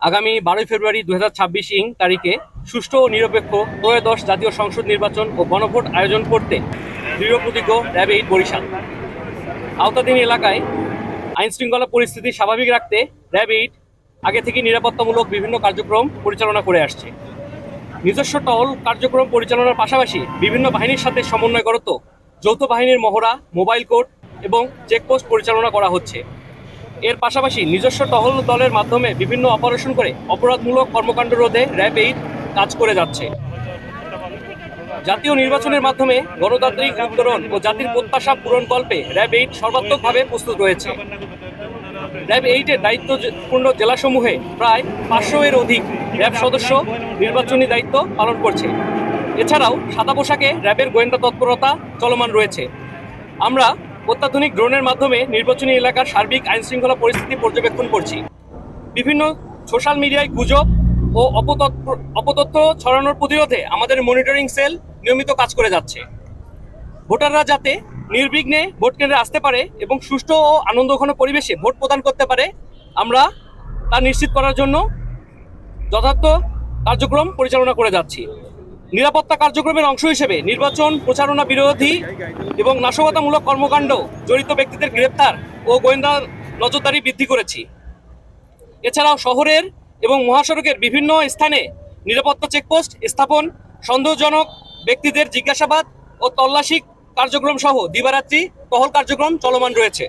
আগামী বারোই ফেব্রুয়ারি দু ইং তারিখে সুষ্ঠু ও নিরপেক্ষ ত্রয়োদশ জাতীয় সংসদ নির্বাচন ও গণভোট আয়োজন করতে দৃঢ় প্রতিজ্ঞ র্যাব এইট বরিশাল। আওতাধীন এলাকায় আইন শৃঙ্খলা পরিস্থিতি স্বাভাবিক রাখতে র্যাব এইট আগে থেকে নিরাপত্তামূলক বিভিন্ন কার্যক্রম পরিচালনা করে আসছে। নিজস্ব টহল কার্যক্রম পরিচালনার পাশাপাশি বিভিন্ন বাহিনীর সাথে সমন্বয় করত যৌথ বাহিনীর মহড়া, মোবাইল কোর্ট এবং চেকপোস্ট পরিচালনা করা হচ্ছে। এর পাশাপাশি নিজস্ব টহল দলের মাধ্যমে বিভিন্ন অপারেশন করে অপরাধমূলক কর্মকাণ্ড রোধে র্যাব এইট কাজ করে যাচ্ছে। জাতীয় নির্বাচনের মাধ্যমে গণতান্ত্রিক উত্তরণ ও জাতির প্রত্যাশা পূরণ পূরণকল্পে র্যাব এইট সর্বাত্মকভাবে প্রস্তুত রয়েছে। র্যাব এইটের দায়িত্বপূর্ণ জেলাসমূহে প্রায় পাঁচশো এর অধিক র্যাব সদস্য নির্বাচনী দায়িত্ব পালন করছে। এছাড়াও সাদা পোশাকে র্যাবের গোয়েন্দা তৎপরতা চলমান রয়েছে। আমরা অত্যাধুনিক ড্রোনের মাধ্যমে নির্বাচনী এলাকার সার্বিক আইন শৃঙ্খলা পরিস্থিতি পর্যবেক্ষণ করছি। বিভিন্ন সোশ্যাল মিডিয়ায় গুজব ও অপতথ্য ছড়ানোর প্রতিরোধে আমাদের মনিটরিং সেল নিয়মিত কাজ করে যাচ্ছে। ভোটাররা যাতে নির্বিঘ্নে ভোট কেন্দ্রে আসতে পারে এবং সুষ্ঠু ও আনন্দঘন পরিবেশে ভোট প্রদান করতে পারে, আমরা তা নিশ্চিত করার জন্য যথার্থ কার্যক্রম পরিচালনা করে যাচ্ছি। নিরাপত্তা কার্যক্রমের অংশ হিসেবে নির্বাচন, প্রচারণা বিরোধী এবং নাশকতামূলক কর্মকাণ্ড জড়িত ব্যক্তিদের গ্রেপ্তার ও গোয়েন্দা নজরদারি বৃদ্ধি করেছি। এছাড়াও শহরের এবং মহাসড়কের বিভিন্ন স্থানে নিরাপত্তা চেকপোস্ট স্থাপন, সন্দেহজনক ব্যক্তিদের জিজ্ঞাসাবাদ ও তল্লাশি কার্যক্রম সহ দিবারাত্রি টহল কার্যক্রম চলমান রয়েছে।